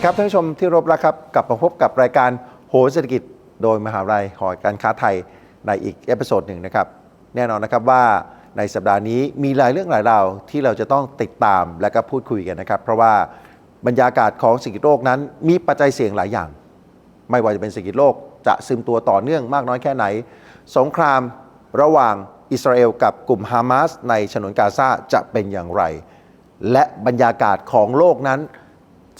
ดีครับท่านผู้ชมที่รบรักครับ กลับมาพบกับรายการโหนเศรษฐกิจ โดยมหาวิทยาลัยหอการค้าไทยในอีกเอพิโซดหนึ่งนะครับ แน่นอนนะครับว่าในสัปดาห์นี้มีหลายเรื่องหลายราวที่เราจะต้องติดตามและก็พูดคุยกันนะครับ เพราะว่าบรรยากาศของเศรษฐกิจโลกนั้น มีปัจจัยเสี่ยงหลายอย่าง ไม่ว่าจะเป็นเศรษฐกิจโลกจะซึมตัวต่อเนื่องมากน้อยแค่ไหน สงครามระหว่างอิสราเอลกับกลุ่มฮามาสในฉนวนกาซาจะเป็นอย่างไร และบรรยากาศของโลกนั้น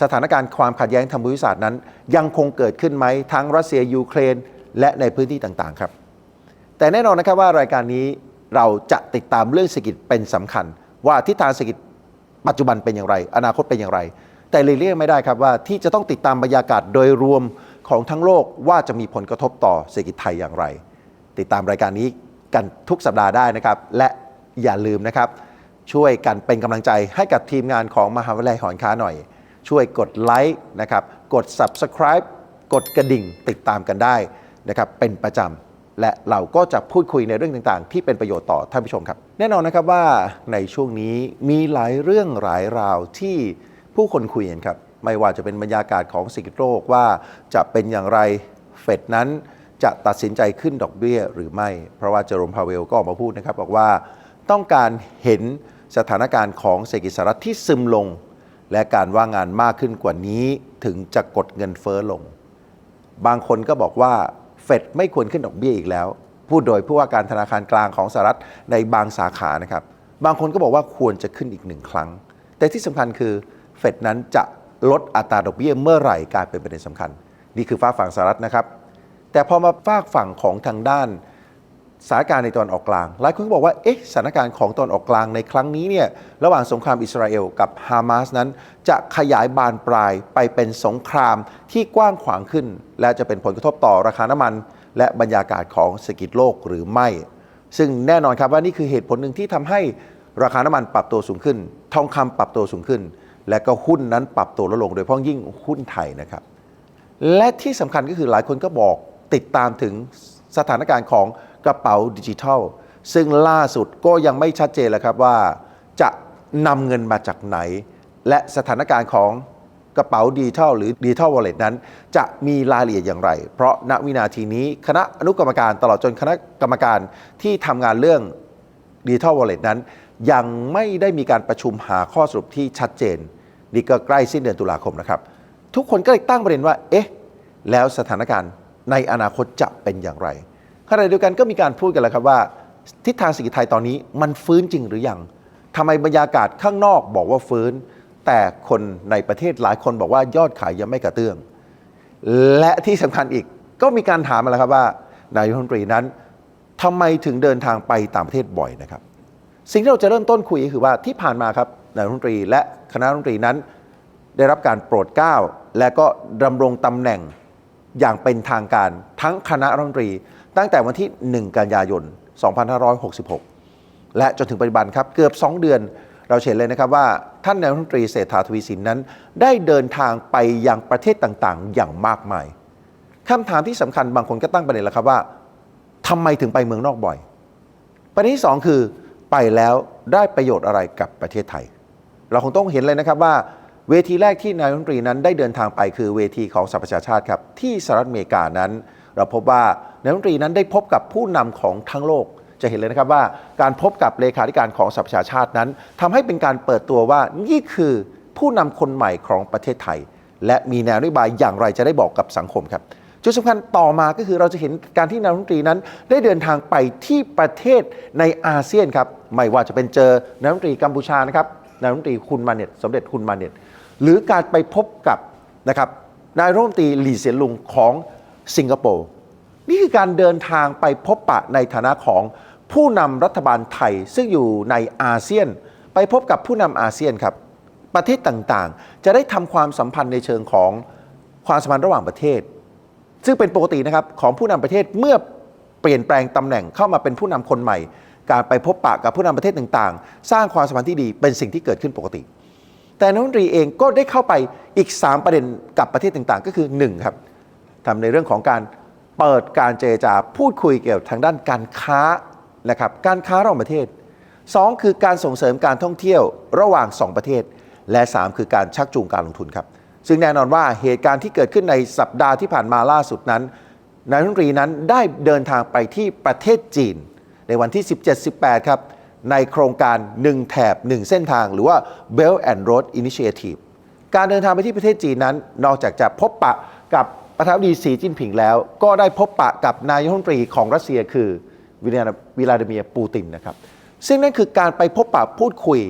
สถานการณ์ความขัดแย้งทางภูมิศาสตร์นั้น ยังคงเกิดขึ้นไหมทั้งรัสเซียยูเครน และในพื้นที่ต่างๆครับ แต่แน่นอนนะครับว่ารายการนี้เราจะติดตามเรื่องเศรษฐกิจเป็นสำคัญ ว่าทิศทางเศรษฐกิจปัจจุบันเป็นอย่างไร อนาคตเป็นอย่างไร แต่เลี่ยงไม่ได้ครับว่าที่จะต้องติดตามบรรยากาศโดยรวมของทั้งโลกว่าจะมีผลกระทบต่อเศรษฐกิจไทยอย่างไร ติดตามรายการนี้กันทุกสัปดาห์ได้นะครับ และอย่าลืมนะครับ ช่วยกันเป็นกำลังใจให้กับทีมงานของมหาวิทยาลัยหอการค้าหน่อย ช่วยกดไลค์นะครับกด Subscribe กดกระดิ่งติดตามกันได้นะครับเป็นประจำและเราก็จะพูดคุยในเรื่องต่างๆ ที่เป็นประโยชน์ต่อท่านผู้ชมครับ แน่นอนนะครับว่าในช่วงนี้มีหลายเรื่องหลายราวที่ผู้คนคุยกันครับไม่ว่าจะเป็นบรรยากาศของเศรษฐกิจโลกว่าจะเป็นอย่างไรเฟดนั้นจะตัดสินใจขึ้นดอกเบี้ยหรือไม่ เพราะว่าเจอร์โรมพาเวลก็ออกมาพูดนะครับบอกว่าต้องการเห็นสถานการณ์ของเศรษฐกิจสหรัฐที่ซึมลง และการว่างงานมากขึ้นกว่านี้ถึงจะกดเงินเฟ้อลง บางคนก็บอกว่าเฟดไม่ควรขึ้นดอกเบี้ยอีกแล้ว พูดโดยผู้ว่าการธนาคารกลางของสหรัฐในบางสาขานะครับ บางคนก็บอกว่าควรจะขึ้นอีกหนึ่งครั้ง แต่ที่สำคัญคือเฟดนั้นจะลดอัตราดอกเบี้ยเมื่อไหร่กลายเป็นประเด็นสำคัญ นี่คือฝ้าฝั่งสหรัฐนะครับ แต่พอมาฝากฝั่งของทางด้าน สถานการณ์ในตอนออกกลาง หลายคนก็บอกว่า เอ๊ะ สถานการณ์ของตอนออกกลางในครั้งนี้เนี่ย ระหว่างสงครามอิสราเอลกับฮามาสนั้น จะขยายบานปลายไปเป็นสงครามที่กว้างขวางขึ้น และจะเป็นผลกระทบต่อราคาน้ำมัน และบรรยากาศของเศรษฐกิจโลกหรือไม่ ซึ่งแน่นอนครับว่านี่คือเหตุผลหนึ่งที่ทำให้ราคาน้ำมันปรับตัวสูงขึ้น ทองคำปรับตัวสูงขึ้น และก็หุ้นนั้นปรับตัวลดลง โดยเฉพาะยิ่งหุ้นไทยนะครับ และที่สำคัญก็คือหลายคนก็บอกติดตามถึงสถานการณ์ของ กระเป๋าดิจิทัล ซึ่งล่าสุดก็ยังไม่ชัดเจนแล้วครับว่า จะนำเงินมาจากไหน และสถานการณ์ของกระเป๋าดิจิทัลหรือดิจิทัลวอลเล็ตนั้น จะมีรายละเอียดอย่างไร เพราะณวินาทีนี้คณะอนุกรรมการตลอดจนคณะกรรมการที่ทำงานเรื่องดิจิทัลวอลเล็ตนั้น ยังไม่ได้มีการประชุมหาข้อสรุปที่ชัดเจนนี่ก็ใกล้สิ้นเดือนตุลาคมนะครับ ทุกคนก็เลยตั้งประเด็นว่า เอ๊ะ แล้วสถานการณ์ในอนาคตจะเป็นอย่างไร ขณะเดียวกันก็มีการพูดกันแล้วครับว่า ทิศทางเศรษฐกิจไทยตอนนี้มันฟื้นจริงหรือยังทำไมบรรยากาศข้างนอกบอกว่าฟื้น แต่คนในประเทศหลายคนบอกว่ายอดขายยังไม่กระเตื้อง และที่สำคัญอีกก็มีการถามมาแล้วครับว่า นายกรัฐมนตรีนั้นทำไมถึงเดินทางไปต่างประเทศบ่อยนะครับ สิ่งที่เราจะเริ่มต้นคุยก็คือว่าที่ผ่านมาครับนายกรัฐมนตรี และคณะรัฐมนตรีนั้น ได้รับการโปรดเกล้าและก็ดำรงตำแหน่งอย่างเป็นทางการทั้งคณะรัฐมนตรี ตั้งแต่วันที่ 1 กันยายน 2566 และจนถึงปัจจุบันครับเกือบ 2 เดือน เราเห็นเลยนะครับว่าท่านนายกรัฐมนตรีเศรษฐาทวีสินนั้น ได้เดินทางไปยังประเทศต่างๆ อย่างมากมายคำถามที่สำคัญบางคนก็ตั้งประเด็นแล้วครับว่าทำไมถึงไปเมืองนอกบ่อย ประเด็นที่สองคือไปแล้วได้ประโยชน์อะไรกับประเทศไทย เราคงต้องเห็นเลยนะครับว่าเวทีแรกที่นายรัฐมนตรีนั้นได้เดินทางไปคือเวทีของสหประชาชาติครับที่สหรัฐอเมริกานั้น เราพบว่านายกรัฐมนตรีนั้นได้พบกับผู้นำของทั้งโลก จะเห็นเลยนะครับว่าการพบกับเลขาธิการของสหประชาชาตินั้นทำให้เป็นการเปิดตัวว่านี่คือผู้นำคนใหม่ของประเทศไทย และมีแนวนโยบายอย่างไรจะได้บอกกับสังคมครับจุดสำคัญต่อมาก็คือเราจะเห็นการที่นายกรัฐมนตรีนั้น ได้เดินทางไปที่ประเทศในอาเซียนครับไม่ว่าจะเป็นเจอนายรัฐมนตรีกัมพูชานะครับนายรัฐมนตรีคุณมาเน็ตสมเด็จคุณมาเน็ตหรือการไปพบกับนะครับนายรัฐมนตรีหลีเสียนลุงของ สิงคโปร์นี่คือการเดินทางไปพบปะในฐานะของผู้นำรัฐบาลไทยซึ่งอยู่ในอาเซียน ไปพบกับผู้นำอาเซียนครับ ประเทศต่างๆ จะได้ทำความสัมพันธ์ในเชิงของความสัมพันธ์ระหว่างประเทศ ซึ่งเป็นปกตินะครับของผู้นำประเทศเมื่อเปลี่ยนแปลงตำแหน่งเข้ามาเป็นผู้นำคนใหม่ การไปพบปะกับผู้นำประเทศต่างๆ สร้างความสัมพันธ์ที่ดีเป็นสิ่งที่เกิดขึ้นปกติ แต่นายกรัฐมนตรีเองก็ได้เข้าไปอีก 3 ประเด็นกับประเทศต่างๆ ก็คือ1ครับ ทำในเรื่องของการเปิดการเจรจาพูดคุยเกี่ยวกับทางด้านการค้านะครับการค้าระหว่างประเทศ 2 คือการส่งเสริมการท่องเที่ยวระหว่าง 2 ประเทศ และ 3 คือการชักจูงการลงทุนครับ ซึ่งแน่นอนว่าเหตุการณ์ที่เกิดขึ้นในสัปดาห์ที่ผ่านมาล่าสุดนั้นนายรัฐมนตรีนั้นได้เดินทางไปที่ประเทศจีน ในวันที่ 17-18 ครับ ในโครงการ 1 แถบ 1 เส้นทาง หรือว่า Belt and Road Initiative การเดินทางไปที่ประเทศจีนนั้น นอกจากจะพบปะกับ ประธานาธิบดีสีจิ้นผิงแล้ว ก็ได้พบปะกับนายกรัฐมนตรีของรัสเซียคือวิลาวลาดิเมียร์ปูตินนะครับ ซึ่งนั่นคือการไปพบปะพูดคุย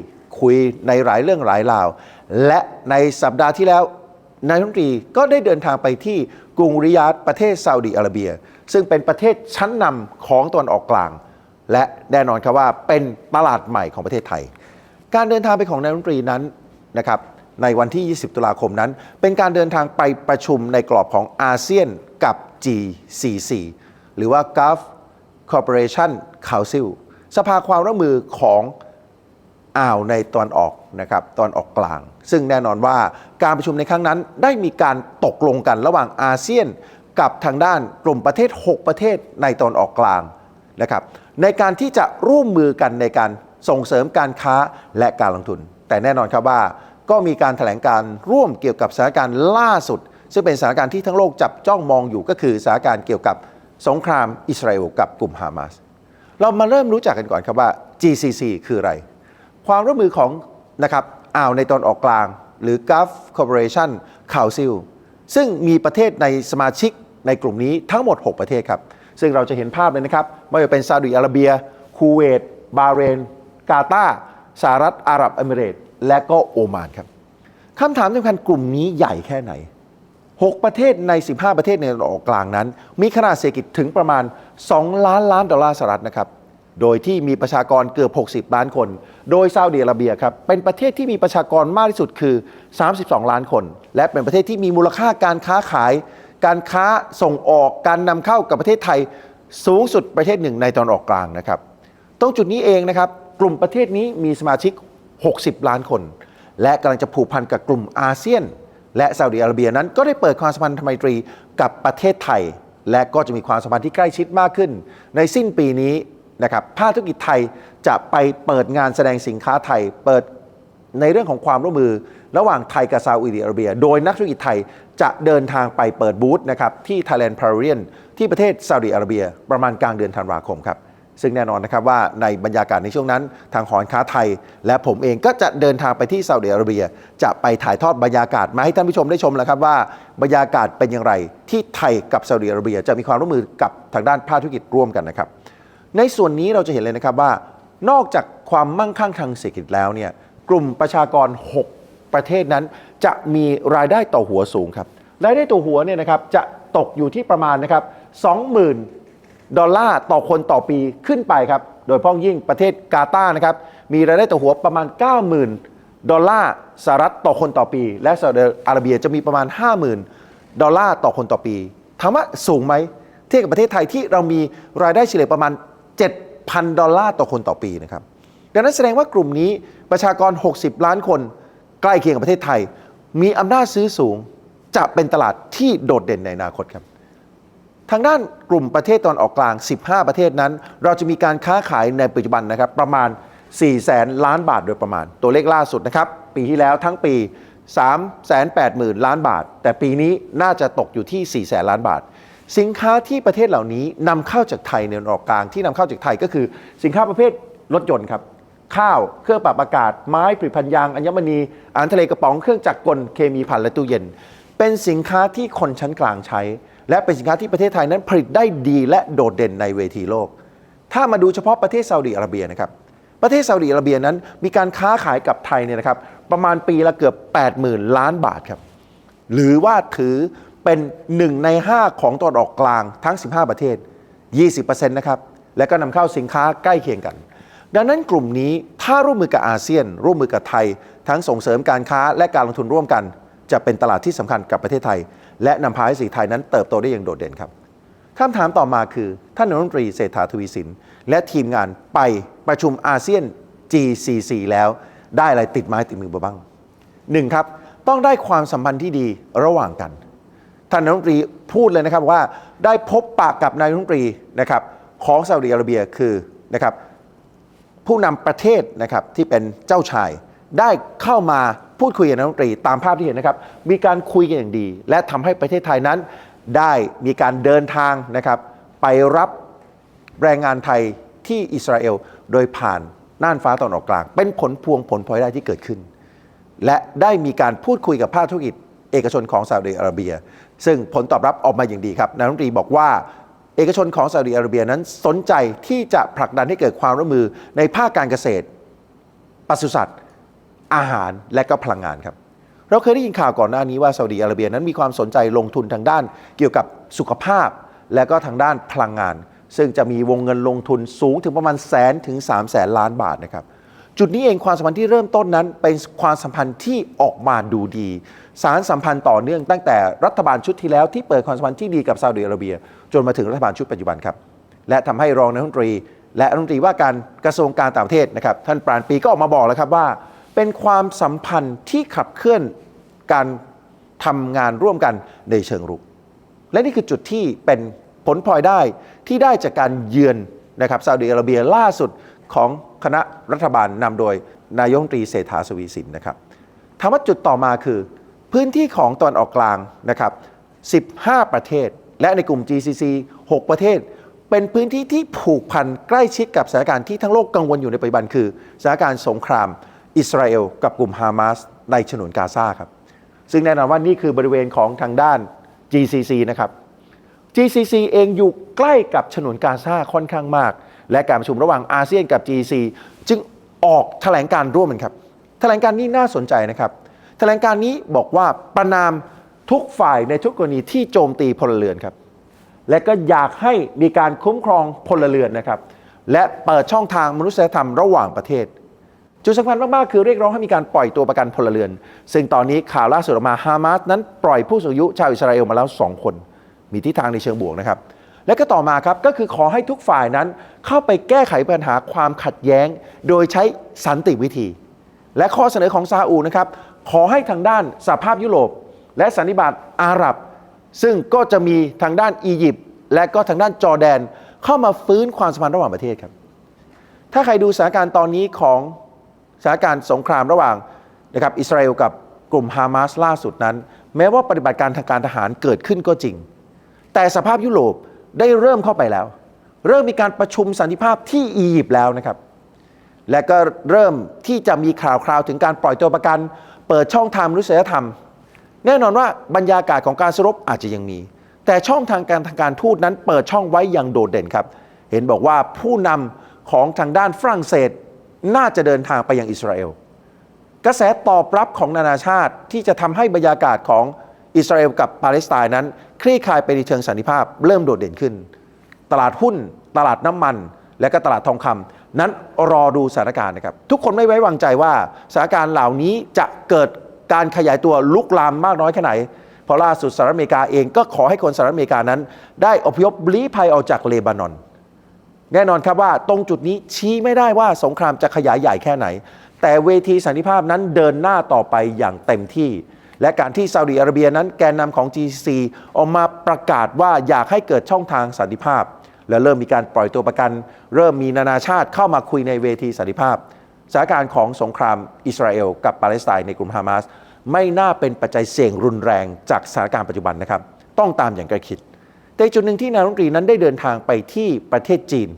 คุยในหลายเรื่องหลายราว และในสัปดาห์ที่แล้วนายกรัฐมนตรีก็ได้เดินทางไปที่กรุงริยาดประเทศซาอุดิอาระเบีย ซึ่งเป็นประเทศชั้นนำของตะวันออกกลาง และแน่นอนครับว่าเป็นตลาดใหม่ของประเทศไทย การเดินทางไปของนายกรัฐมนตรีนั้นนะครับ ในวันที่ 20 ตุลาคมนั้น เป็นการเดินทางไปประชุมในกรอบของอาเซียนกับ G44 หรือว่า Gulf Cooperation Council สภาความร่วมมือของอ่าวในตอนออกนะครับตอนออกกลาง ซึ่งแน่นอนว่าการประชุมในครั้งนั้นได้มีการตกลงกันระหว่างอาเซียน กับทางด้านกลุ่มประเทศ 6 ประเทศในตอนออกกลางนะครับในการที่จะร่วมมือกันในการส่งเสริมการค้าและการลงทุน แต่แน่นอนครับว่า ก็มีการแถลงการร่วมเกี่ยวกับสถานการณ์ล่าสุด ซึ่งเป็นสถานการณ์ที่ทั้งโลกจับจ้องมองอยู่ก็คือสถานการณ์เกี่ยวกับสงครามอิสราเอลกับกลุ่มฮามาสเรามาเริ่มรู้จักกันก่อนครับว่า GCC คืออะไร ความร่วมมือของนะครับอ่าวในตอนออกกลาง หรือ Gulf Cooperation Council ซึ่งมีประเทศในสมาชิกในกลุ่มนี้ทั้งหมด 6 ประเทศครับ ซึ่งเราจะเห็นภาพเลยนะครับ ไม่ว่าจะเป็นซาอุดิอาระเบียคูเวต บาเรน กาตาร์สหรัฐอาหรับเอมิเรต และก็โอมานครับคำถามสำคัญกลุ่มนี้ใหญ่แค่ไหน 6 ประเทศใน 15 ประเทศในตะวันออกกลางนั้น มีขนาดเศรษฐกิจถึงประมาณ 2 ล้านล้านดอลลาร์สหรัฐนะครับโดยที่มีประชากรเกือบ 60 ล้านคน โดยซาอุดิอาระเบียครับ เป็นประเทศที่มีประชากรมากที่สุดคือ 32 ล้านคน และเป็นประเทศที่มีมูลค่าการค้าขาย การค้าส่งออก การนำเข้ากับประเทศไทย สูงสุดประเทศหนึ่งในตอนออกกลางนะครับ ตรงจุดนี้เองนะครับ กลุ่มประเทศนี้มีสมาชิก 60 ล้านคน และกำลังจะผูกพันกับกลุ่มอาเซียน และซาอุดิอาระเบียนั้นก็ได้เปิดความสัมพันธไมตรีกับประเทศไทย และก็จะมีความสัมพันธ์ที่ใกล้ชิดมากขึ้น ในสิ้นปีนี้นะครับภาคธุรกิจไทยจะไปเปิดงานแสดงสินค้าไทย เปิดในเรื่องของความร่วมมือ ระหว่างไทยกับซาอุดิอาระเบีย โดยนักธุรกิจไทยจะเดินทางไปเปิดบูธนะครับที่ Thailand Pavilion ที่ประเทศซาอุดิอาระเบีย ประมาณกลางเดือนธันวาคมครับ ซึ่งแน่นอนนะครับว่าในบรรยากาศในช่วงนั้น ทางหอการค้าไทย และผมเองก็จะเดินทางไปที่ซาอุดิอาระเบีย จะไปถ่ายทอดบรรยากาศมาให้ท่านผู้ชมได้ชมแล้วครับว่าบรรยากาศเป็นอย่างไร ที่ไทยกับซาอุดิอาระเบีย จะมีความร่วมมือกับทางด้านภาคธุรกิจร่วมกันนะครับ ในส่วนนี้เราจะเห็นเลยนะครับว่า นอกจากความมั่งคั่งทางเศรษฐกิจแล้วเนี่ยกลุ่มประชากร 6 ประเทศนั้น จะมีรายได้ต่อหัวสูงครับรายได้ต่อหัวเนี่ยนะครับจะตกอยู่ที่ประมาณนะครับ20,000 ดอลลาร์ต่อคนต่อปีขึ้นไปครับ โดยพ้องยิ่งประเทศกาตาร์นะครับ มีรายได้ต่อหัวประมาณ 90,000 ดอลลาร์สหรัฐต่อคนต่อปี และซาอุดิอาระเบียจะมีประมาณ 50,000 ดอลลาร์ต่อคนต่อปีถามว่าสูงไหมเทียบกับประเทศไทยที่เรามีรายได้เฉลี่ยประมาณ 7,000 ดอลลาร์ต่อคนต่อปีนะครับดังนั้นแสดงว่ากลุ่มนี้ประชากร 60 ล้านคน ใกล้เคียงกับประเทศไทย มีอำนาจซื้อสูงจะเป็นตลาดที่โดดเด่นในอนาคตครับ ทางด้านกลุ่มประเทศตอนออกกลาง 15 ประเทศนั้น เราจะมีการค้าขายในปัจจุบันนะครับประมาณ 4 แสนล้านบาทโดยประมาณ ตัวเลขล่าสุดนะครับ ปีที่แล้วทั้งปี 3 8 0 0 0 0 ล้านบาท แต่ปีนี้น่าจะตกอยู่ที่ 4 แสนล้านบาท สินค้าที่ประเทศเหล่านี้นำเข้าจากไทยในออกกลางที่นำเข้าจากไทยก็คือ สินค้าประเภทรถยนต์ครับข้าว เครื่องปรับอากาศ ไม้ผลิตภัณฑ์ยาง อัญมณีอาหารทะเลกระป๋อง เครื่องจักรกล เคมีภัณฑ์และตู้เย็น เป็นสินค้าที่คนชั้นกลางใช้ และเป็นสินค้าที่ประเทศไทยนั้นผลิตได้ดีและโดดเด่นในเวทีโลก ถ้ามาดูเฉพาะประเทศซาอุดิอาระเบียนะครับประเทศซาอุดิอาระเบียนั้นมีการค้าขายกับไทยเนี่ยนะครับประมาณปีละเกือบ 80,000 ล้านบาทครับหรือว่าถือเป็น 1 ใน 5 ของตะวันออกกลางทั้ง 15 ประเทศ 20%นะครับและก็นำเข้าสินค้าใกล้เคียงกัน ดังนั้นกลุ่มนี้ถ้าร่วมมือกับอาเซียน ร่วมมือกับไทย ทั้งส่งเสริมการค้าและการลงทุนร่วมกัน จะเป็นตลาดที่สำคัญกับประเทศไทย และนำพาให้สีไทยนั้นเติบโตได้อย่างโดดเด่นครับคำถามต่อมาคือท่านนายกรัฐมนตรีเศรษฐาทวีสิน และทีมงานไปประชุมอาเซียน GCC แล้วได้อะไรติดไม้ติดมือบ้างหนึ่งครับ ต้องได้ความสัมพันธ์ที่ดีระหว่างกัน ท่านนายกรัฐมนตรีพูดเลยนะครับว่าได้พบปะกับนายกรัฐมนตรีนะครับของซาอุดิอาระเบียคือนะครับผู้นำประเทศนะครับที่เป็นเจ้าชายได้เข้ามา พูดคุยกับนายกรัฐมนตรีตามภาพที่เห็นนะครับ มีการคุยกันอย่างดี และทำให้ประเทศไทยนั้น ได้มีการเดินทางนะครับ ไปรับแรงงานไทยที่อิสราเอล โดยผ่านน่านฟ้าตะวันออกกลาง เป็นผลพวงผลพลอยได้ที่เกิดขึ้น และได้มีการพูดคุยกับภาคธุรกิจ เอกชนของซาอุดิอาระเบีย ซึ่งผลตอบรับออกมาอย่างดีครับนายรัฐมนตรีบอกว่าเอกชนของซาอุดิอาระเบียนั้นสนใจที่จะผลักดันให้เกิดความร่วมมือในภาคการเกษตรปศุสัตว์ อาหารและก็พลังงานครับ เราเคยได้ยินข่าวก่อนหน้านี้ว่าซาอุดิอาระเบียนั้นมีความสนใจลงทุนทางด้าน เกี่ยวกับสุขภาพ และก็ทางด้านพลังงาน ซึ่งจะมีวงเงินลงทุนสูงถึงประมาณแสนถึง3 0 0แสนล้านบาทนะครับจุดนี้เองความสัมพันธ์ที่เริ่มต้นนั้น เป็นความสัมพันธ์ที่ออกมาดูดี สารสัมพันธ์ต่อเนื่องตั้งแต่รัฐบาลชุดที่แล้วที่เปิดความสัมพันธ์ที่ดีกับซาอุดิอาระเบีย จนมาถึงรัฐบาลชุดปัจจุบันครับ และทำให้รองนายกรัฐมนตรี และรัฐมนตรีว่าการกระทรวงการต่างประเทศนะครับท่านปราณปีก็ออกมาบอกแล้วครับว่า เป็นความสัมพันธ์ที่ขับเคลื่อนการทำงานร่วมกันในเชิงรุก และนี่คือจุดที่เป็นผลพลอยได้ที่ได้จากการเยือนนะครับซาอุดิอาระเบียล่าสุดของคณะรัฐบาลนำโดยนายกรัฐมนตรีเศรษฐาทวีสินนะครับถามว่าจุดต่อมาคือ พื้นที่ของตะวันออกกลางนะครับ 15 ประเทศ และในกลุ่ม GCC 6 ประเทศ เป็นพื้นที่ที่ผูกพันใกล้ชิดกับสถานการณ์ที่ทั้งโลกกังวลอยู่ในปัจจุบันคือสถานการณ์สงคราม อิสราเอลกับกลุ่มฮามาสในฉนวนกาซาครับ ซึ่งแน่นอนว่านี่คือบริเวณของทางด้าน GCC นะครับ GCC เองอยู่ใกล้กับฉนวนกาซาค่อนข้างมาก และการประชุมระหว่างอาเซียนกับ GCC จึงออกแถลงการร่วมกันครับ แถลงการนี้น่าสนใจนะครับ แถลงการนี้บอกว่าประนามทุกฝ่ายในทุกกรณีที่โจมตีพลเรือนครับ และก็อยากให้มีการคุ้มครองพลเรือนนะครับ และเปิดช่องทางมนุษยธรรมระหว่างประเทศ จุดสำคัญมาก ๆ คือเรียกร้องให้มีการปล่อยตัวประกันพลเรือน ซึ่งตอนนี้ข่าวล่าสุดออกมาฮามาสนั้นปล่อยผู้สูงอายุชาวอิสราเอลมาแล้ว 2 คน มีทิศทางในเชิงบวกนะครับ และก็ต่อมาครับก็คือขอให้ทุกฝ่ายนั้นเข้าไปแก้ไขปัญหาความขัดแย้ง โดยใช้สันติวิธี และข้อเสนอของซาอุนะครับขอให้ทางด้านสหภาพยุโรป และสันนิบาตอาหรับ ซึ่งก็จะมีทางด้านอียิปต์และก็ทางด้านจอร์แดน เข้ามาฟื้นความสัมพันธ์ระหว่างประเทศครับถ้าใครดูสถานการณ์ตอนนี้ของ สถานการณ์สงครามระหว่างนะครับอิสราเอลกับกลุ่มฮามาสล่าสุดนั้น แม้ว่าปฏิบัติการทางการทหารเกิดขึ้นก็จริง แต่สภาพยุโรปได้เริ่มเข้าไปแล้ว เริ่มมีการประชุมสันติภาพที่อียิปต์แล้วนะครับ และก็เริ่มที่จะมีข่าวคราวถึงการปล่อยตัวประกัน เปิดช่องทางมนุษยธรรม แน่นอนว่าบรรยากาศของการสรบอาจจะยังมี แต่ช่องทางการทางการทูตนั้น เปิดช่องไว้อย่างโดดเด่นครับ เห็นบอกว่าผู้นำของทางด้านฝรั่งเศส น่าจะเดินทางไปยังอิสราเอล กระแสตอบรับของนานาชาติที่จะทำให้บรรยากาศของอิสราเอลกับปาเลสไตน์นั้น คลี่คลายไปในเชิงสันติภาพ เริ่มโดดเด่นขึ้น ตลาดหุ้น ตลาดน้ำมัน และก็ตลาดทองคำนั้นรอดูสถานการณ์นะครับ ทุกคนไม่ไว้วางใจว่าสถานการณ์เหล่านี้จะเกิดการขยายตัวลุกลามมากน้อยแค่ไหนเพราะล่าสุดสหรัฐอเมริกาเองก็ขอให้คนสหรัฐอเมริกานั้น ได้อพยพลี้ภัยออกจากเลบานอน แน่นอนครับว่าตรงจุดนี้ชี้ไม่ได้ว่าสงครามจะขยายใหญ่แค่ไหน แต่เวทีสันติภาพนั้นเดินหน้าต่อไปอย่างเต็มที่ และการที่ซาอุดิอาระเบียนั้นแกนนำของ GCC ออกมาประกาศว่าอยากให้เกิดช่องทางสันติภาพ และเริ่มมีการปล่อยตัวประกัน เริ่มมีนานาชาติเข้ามาคุยในเวทีสันติภาพสถานการณ์ของสงครามอิสราเอลกับปาเลสไตน์ในกลุ่มฮามาสไม่น่าเป็นปัจจัยเสี่ยงรุนแรงจากสถานการณ์ปัจจุบันนะครับ ต้องตามอย่างใกล้ชิด แต่จุดหนึ่งที่นายรัฐมนตรีนั้นได้เดินทางไปที่ประเทศจีน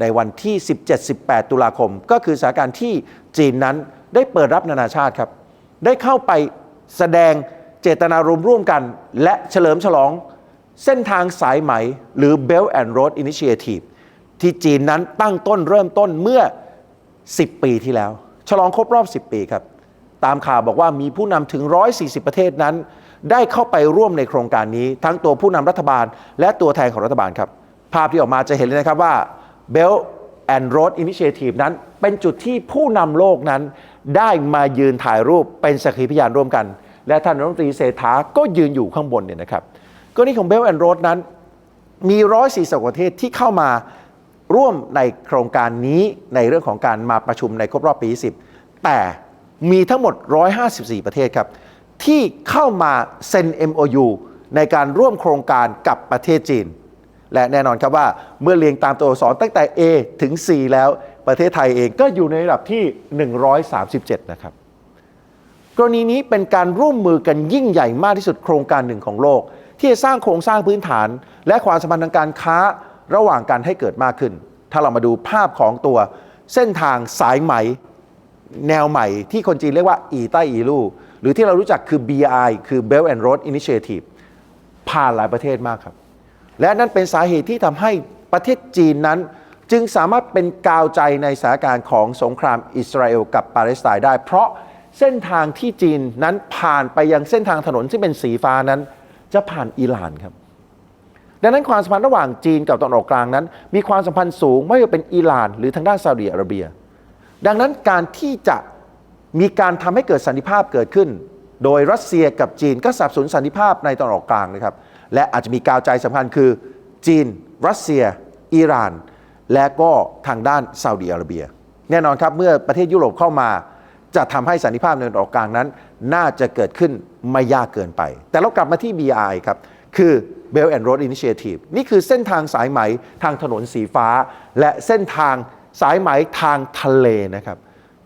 ในวันที่ 17-18 ตุลาคม ก็คือสถานการณ์ที่จีนนั้นได้เปิดรับนานาชาติครับ ได้เข้าไปแสดงเจตนารมณ์ร่วมกัน และเฉลิมฉลองเส้นทางสายไหม หรือ Belt and Road Initiative ที่จีนนั้นตั้งต้นเริ่มต้นเมื่อ 10 ปีที่แล้ว ฉลองครบรอบ 10 ปีครับ ตามข่าวบอกว่ามีผู้นำถึง 140 ประเทศนั้น ได้เข้าไปร่วมในโครงการนี้ ทั้งตัวผู้นำรัฐบาล และตัวแทนของรัฐบาลครับ ภาพที่ออกมาจะเห็นเลยนะครับว่า Belt and Road Initiative นั้น เป็นจุดที่ผู้นำโลกนั้น ได้มายืนถ่ายรูปเป็นสักขีพยานร่วมกัน และท่านรัฐมนตรีเศรษฐาก็ยืนอยู่ข้างบนเนี่ยนะครับกรณีของ Belt and Road นั้น มี140ประเทศที่เข้ามาร่วมในโครงการนี้ในเรื่องของการมาประชุมในครบรอบปี 10 แต่มีทั้งหมด 154 ประเทศครับ ที่เข้ามาเซ็น MOU ในการร่วมโครงการกับประเทศจีน และแน่นอนครับว่าเมื่อเรียงตามตัวอักษรตั้งแต่ A ถึง C แล้วประเทศไทยเองก็อยู่ในระดับที่ 137 นะครับ กรณีนี้เป็นการร่วมมือกันยิ่งใหญ่มากที่สุดโครงการหนึ่งของโลก ที่จะสร้างโครงสร้างพื้นฐาน และความสัมพันธ์ทางการค้าระหว่างกันให้เกิดมากขึ้น ถ้าเรามาดูภาพของตัวเส้นทางสายไหม แนวใหม่ที่คนจีนเรียกว่าอีใต้อีลู่ หรือที่เรารู้จักคือ BRI คือ Belt and Road Initiative ผ่านหลายประเทศมากครับ และนั่นเป็นสาเหตุที่ทำให้ประเทศจีนนั้น จึงสามารถเป็นกาวใจในสถานการณ์ของสงครามอิสราเอลกับปาเลสไตน์ได้ เพราะเส้นทางที่จีนนั้นผ่านไปยังเส้นทางถนนที่เป็นสีฟ้านั้น จะผ่านอิหร่านครับดังนั้นความสัมพันธ์ระหว่างจีนกับตะวันออกกลางนั้น มีความสัมพันธ์สูงไม่ว่าเป็นอิหร่าน หรือทางด้านซาอุดิอาระเบีย ดังนั้นการที่จะ มีการทำให้เกิดสันติภาพเกิดขึ้น โดยรัสเซียกับจีนก็สับสนสันติภาพในตะวันออกกลางนะครับ และอาจจะมีกาวใจสำคัญคือ จีน รัสเซีย อิหร่าน และก็ทางด้านซาอุดิอาระเบีย แน่นอนครับเมื่อประเทศยุโรปเข้ามาจะทำให้สันติภาพในตะวันออกกลางนั้น น่าจะเกิดขึ้นไม่ยากเกินไป แต่เรากลับมาที่ BRI ครับคือ Belt and Road Initiative นี่คือเส้นทางสายไหมทางถนนสีฟ้า และเส้นทางสายไหมทางทะเลนะครับ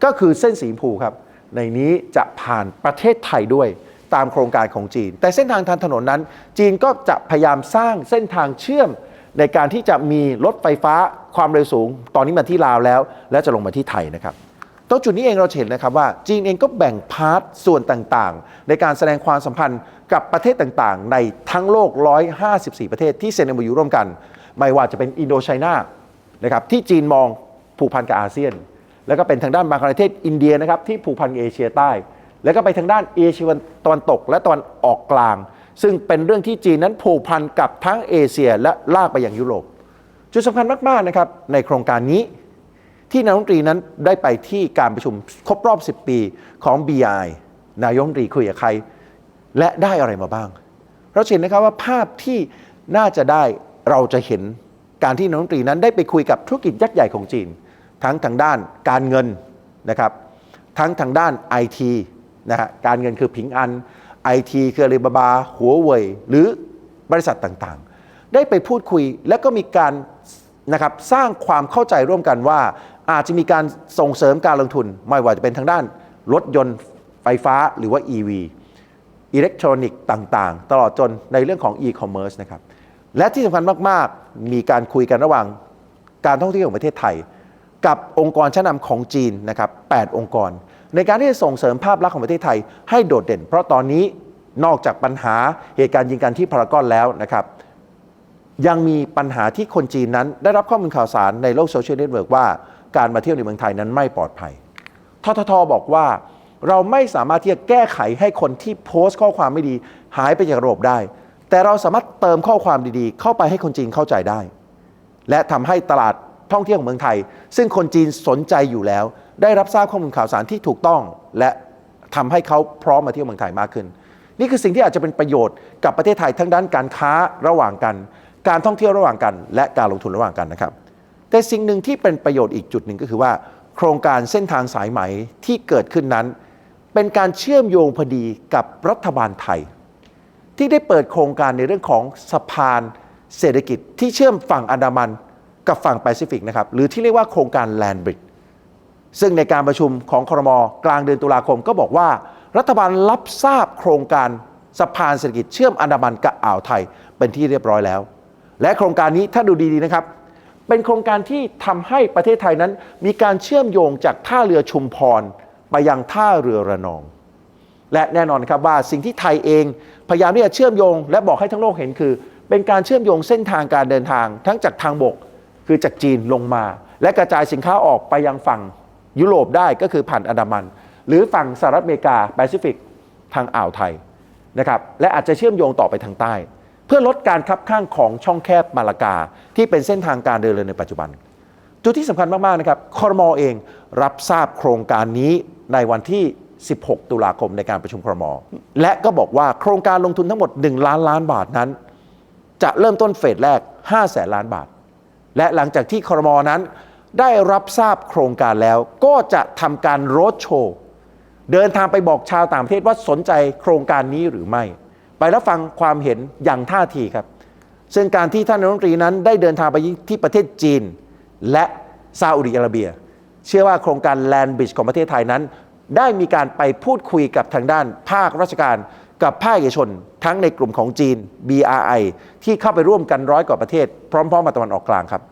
ก็คือเส้นสีชมพูครับ ในนี้จะผ่านประเทศไทยด้วยตามโครงการของจีน แต่เส้นทางทางถนนนั้น จีนก็จะพยายามสร้างเส้นทางเชื่อมในการที่จะมีรถไฟฟ้าความเร็วสูง ตอนนี้มาที่ลาวแล้ว และจะลงมาที่ไทยนะครับตรงจุดนี้เองเราเห็นนะครับว่าจีนเองก็แบ่งพาร์ทส่วนต่างๆ ในการแสดงความสัมพันธ์กับประเทศต่างๆ ในทั้งโลก 154 ประเทศที่เซ็น MOU ร่วมกัน ไม่ว่าจะเป็นอินโดไชน่านะครับที่จีนมองผูกพันกับอาเซียน แล้วก็เป็นทางด้านบางประเทศอินเดียนะครับที่ผูกพันเอเชียใต้ แล้วก็ไปทางด้านเอเชียตะวันตก และตะวันออกกลาง ซึ่งเป็นเรื่องที่จีนนั้นผูกพันกับทั้งเอเชียและลากไปยังยุโรป จุดสำคัญมากๆนะครับในโครงการนี้ที่นายกรัฐมนตรีนั้นได้ไปที่การประชุมครบรอบ 10 ปีของ BI นายกรัฐมนตรีคุยกับใคร และได้อะไรมาบ้าง เราะเห็นนะครับว่าภาพที่น่าจะได้เราจะเห็นการที่นายกรัฐมนตรีนั้นได้ไปคุยกับธุรกิจยักษ์ใหญ่ของจีน ทั้งทางด้านการเงินนะครับทั้งทางด้าน IT นะฮะการเงินคือผิงอัน IT คืออาลีบาบาหัวเว่ยหรือบริษัทต่างๆ ได้ไปพูดคุยและก็มีการนะครับสร้างความเข้าใจร่วมกันว่า อาจจะมีการส่งเสริมการลงทุน ไม่ว่าจะเป็นทางด้านรถยนต์ไฟฟ้าหรือว่า EV อิเล็กทรอนิกส์ต่างๆ ตลอดจนในเรื่องของ e-commerce นะครับและที่สำคัญมาก ๆ มีการคุยกันระหว่างการท่องเที่ยวของประเทศไทย กับองค์กรชั้นนำของจีนนะครับ8องค์กร ในการที่จะส่งเสริมภาพลักษณ์ของประเทศไทยให้โดดเด่น เพราะตอนนี้นอกจากปัญหาเหตุการณ์ยิงกันที่พารากอนแล้วนะครับยังมีปัญหาที่คนจีนนั้น ได้รับข้อมูลข่าวสารในโลกโซเชียลเน็ตเวิร์กว่าการมาเที่ยวในเมืองไทยนั้นไม่ปลอดภัย ทททบอกว่าเราไม่สามารถที่จะแก้ไขให้คนที่โพสต์ข้อความไม่ดี หายไปจากระบบได้ แต่เราสามารถเติมข้อความดีๆ เข้าไปให้คนจีนเข้าใจได้ และทำให้ตลาด ท่องเที่ยวของเมืองไทย ซึ่งคนจีนสนใจอยู่แล้ว ได้รับทราบข้อมูลข่าวสารที่ถูกต้องและทำให้เขาพร้อมมาเที่ยวเมืองไทยมากขึ้น นี่คือสิ่งที่อาจจะเป็นประโยชน์กับประเทศไทยทั้งด้านการค้าระหว่างกัน การท่องเที่ยวระหว่างกัน และการลงทุนระหว่างกันนะครับ แต่สิ่งหนึ่งที่เป็นประโยชน์อีกจุดหนึ่งก็คือว่า โครงการเส้นทางสายไหมที่เกิดขึ้นนั้น เป็นการเชื่อมโยงพอดีกับรัฐบาลไทย ที่ได้เปิดโครงการในเรื่องของสะพานเศรษฐกิจที่เชื่อมฝั่งอันดามัน กับฝั่งแปซิฟิกนะครับหรือที่เรียกว่าโครงการแลนบริดซึ่งในการประชุมของครมกลางเดือนตุลาคมก็บอกว่า รัฐบาลรับทราบโครงการสะพานเศรษฐกิจเชื่อมอันดามันกับอ่าวไทยเป็นที่เรียบร้อยแล้ว และโครงการนี้ถ้าดูดีๆนะครับ เป็นโครงการที่ทำให้ประเทศไทยนั้น มีการเชื่อมโยงจากท่าเรือชุมพรไปยังท่าเรือระนอง และแน่นอนครับว่าสิ่งที่ไทยเองพยายามที่จะเชื่อมโยง และบอกให้ทั้งโลกเห็นคือ เป็นการเชื่อมโยงเส้นทางการเดินทางทั้งจากทางบก คือจากจีนลงมา และกระจายสินค้าออกไปยังฝั่งยุโรปได้ก็คือผ่านอันดามัน หรือฝั่งสหรัฐอเมริกาแปซิฟิกทางอ่าวไทยนะครับและอาจจะเชื่อมโยงต่อไปทางใต้ เพื่อลดการคับข้างของช่องแคบมาลากา ที่เป็นเส้นทางการเดินเรือในปัจจุบัน จุดที่สำคัญมาก ๆ นะครับคอรมอเองรับทราบโครงการนี้ในวันที่ 16 ตุลาคมในการประชุมคอรมอและก็บอกว่าโครงการลงทุนทั้งหมด 1 ล้านล้านบาทนั้น จะเริ่มต้นเฟสแรก 5 แสนล้านบาท และหลังจากที่คอรมอนั้นได้รับทราบโครงการแล้ว ก็จะทำการโรดโชว์เดินทางไปบอกชาวต่างประเทศว่าสนใจโครงการนี้หรือไม่ ไปรับฟังความเห็นอย่างท่าทีครับ ซึ่งการที่ท่านนายกรัฐมนตรีนั้นได้เดินทางไปที่ประเทศจีน และซาอุดิอาระเบีย เชื่อว่าโครงการแลนด์บริดจ์ของประเทศไทยนั้น ได้มีการไปพูดคุยกับทางด้านภาคราชการ กับภาคเอกชน ทั้งในกลุ่มของจีน BRI ที่เข้าไปร่วมกันร้อยกว่าประเทศ พร้อมๆมาตะวันออกกลางครับ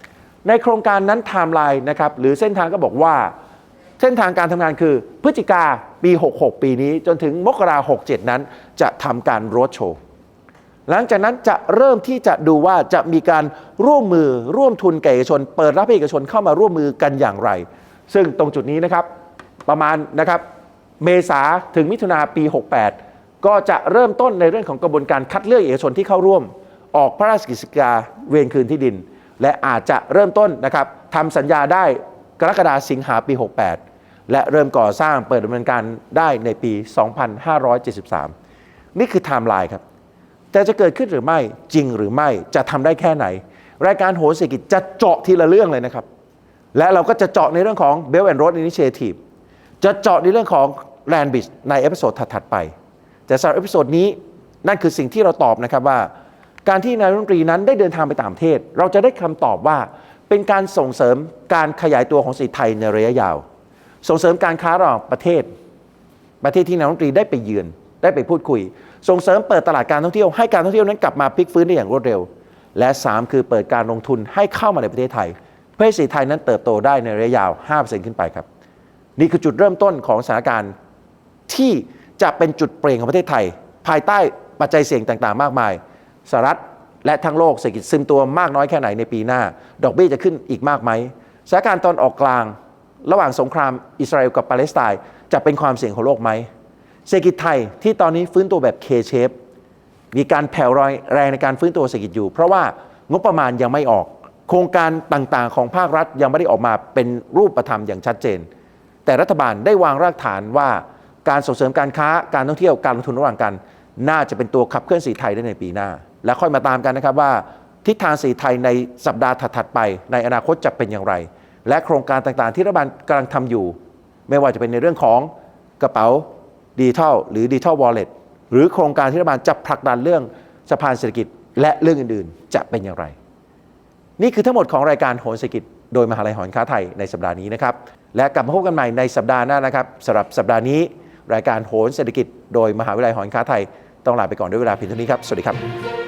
ในโครงการนั้นไทม์ไลน์นะครับหรือเส้นทางก็บอกว่า เส้นทางการทำงานคือ พฤศจิกาปี 66 ปีนี้ จนถึงมกรา67นั้น จะทำการโรดโชว์หลังจากนั้นจะเริ่มที่จะดูว่าจะมีการร่วมมือร่วมทุนกับเอกชน เปิดรับให้เอกชนเข้ามาร่วมมือกันอย่างไร ซึ่งตรงจุดนี้นะครับประมาณนะครับเมษาถึงมิถุนาปี 68 ก็จะเริ่มต้นในเรื่องของกระบวนการคัดเลือกเอกชนที่เข้าร่วม ออกพระราชกฤษฎีกาเวรคืนที่ดิน และอาจจะเริ่มต้นนะครับทำสัญญาได้กรกฎาสิงหาปี 68 และเริ่มก่อสร้างเปิดดำเนินการได้ในปี 2573 นี่คือไทม์ไลน์ครับ แต่จะเกิดขึ้นหรือไม่จริงหรือไม่จะทำได้แค่ไหน รายการโหนเศรษฐกิจจะเจาะทีละเรื่องเลยนะครับ และเราก็จะเจาะในเรื่องของ Belt and Road Initiative จะเจาะในเรื่องของ Land Bridge ในเอพิโซดถัดๆไป แต่สำหรับเอพิโซดนี้นั่นคือสิ่งที่เราตอบนะครับว่า การที่นายรัฐมนตรีนั้นได้เดินทางไปต่างประเทศ เราจะได้คำตอบว่าเป็นการส่งเสริมการขยายตัวของเศรษฐกิจไทยในระยะยาว ส่งเสริมการค้าระหว่างประเทศ ประเทศที่นายรัฐมนตรีได้ไปเยือนได้ไปพูดคุย ส่งเสริมเปิดตลาดการท่องเที่ยวให้การท่องเที่ยวนั้นกลับมาพลิกฟื้นได้อย่างรวดเร็ว และ 3 คือเปิดการลงทุนให้เข้ามาในประเทศไทย เพื่อให้เศรษฐกิจไทยนั้นเติบโตได้ในระยะยาว5%ขึ้นไปครับ นี่คือจุดเริ่มต้นของสถานการณ์ที่ จะเป็นจุดเปลี่ยนของประเทศไทย ภายใต้ปัจจัยเสี่ยงต่างๆ มากมายสหรัฐและทั้งโลกเศรษฐกิจซึมตัวมากน้อยแค่ไหนในปีหน้า ดอกเบี้ยจะขึ้นอีกมากไหมสถานการณ์ตอนออกกลาง ระหว่างสงครามอิสราเอลกับปาเลสไตน์จะเป็นความเสี่ยงของโลกไหมเศรษฐกิจไทยที่ตอนนี้ฟื้นตัวแบบ K-shape มีการแผ่วรอยแรงในการฟื้นตัวเศรษฐกิจอยู่ เพราะว่างบประมาณยังไม่ออก โครงการต่างๆ ของภาครัฐยังไม่ได้ออกมาเป็นรูปธรรมอย่างชัดเจน แต่รัฐบาลได้วางรากฐานว่า การส่งเสริมการค้าการท่องเที่ยวการลงทุนระหว่างกัน น่าจะเป็นตัวขับเคลื่อนสีไทยได้ในปีหน้า และค่อยมาตามกันนะครับว่า ทิศทางสีไทยในสัปดาห์ถัดๆไป ในอนาคตจะเป็นอย่างไร และโครงการต่างๆ ที่รัฐบาลกำลังทำอยู่ ไม่ว่าจะเป็นในเรื่องของกระเป๋าดิจิทัลหรือดิจิทัลวอลเล็ตหรือโครงการที่รัฐบาลจะผลักดันเรื่องสะพานเศรษฐกิจและเรื่องอื่นๆ จะเป็นอย่างไร นี่คือทั้งหมดของรายการโหนเศรษฐกิจโดยมหาลัยหอการค้าไทยในสัปดาห์นี้นะครับ และกลับมาพบกันใหม่ในสัปดาห์หน้านะครับสำหรับสัปดาห์นี้ รายการโหนเศรษฐกิจ โดยมหาวิทยาลัยหอการค้าไทย ต้องลาไปก่อนด้วยเวลาเพียงเท่านี้ครับ สวัสดีครับ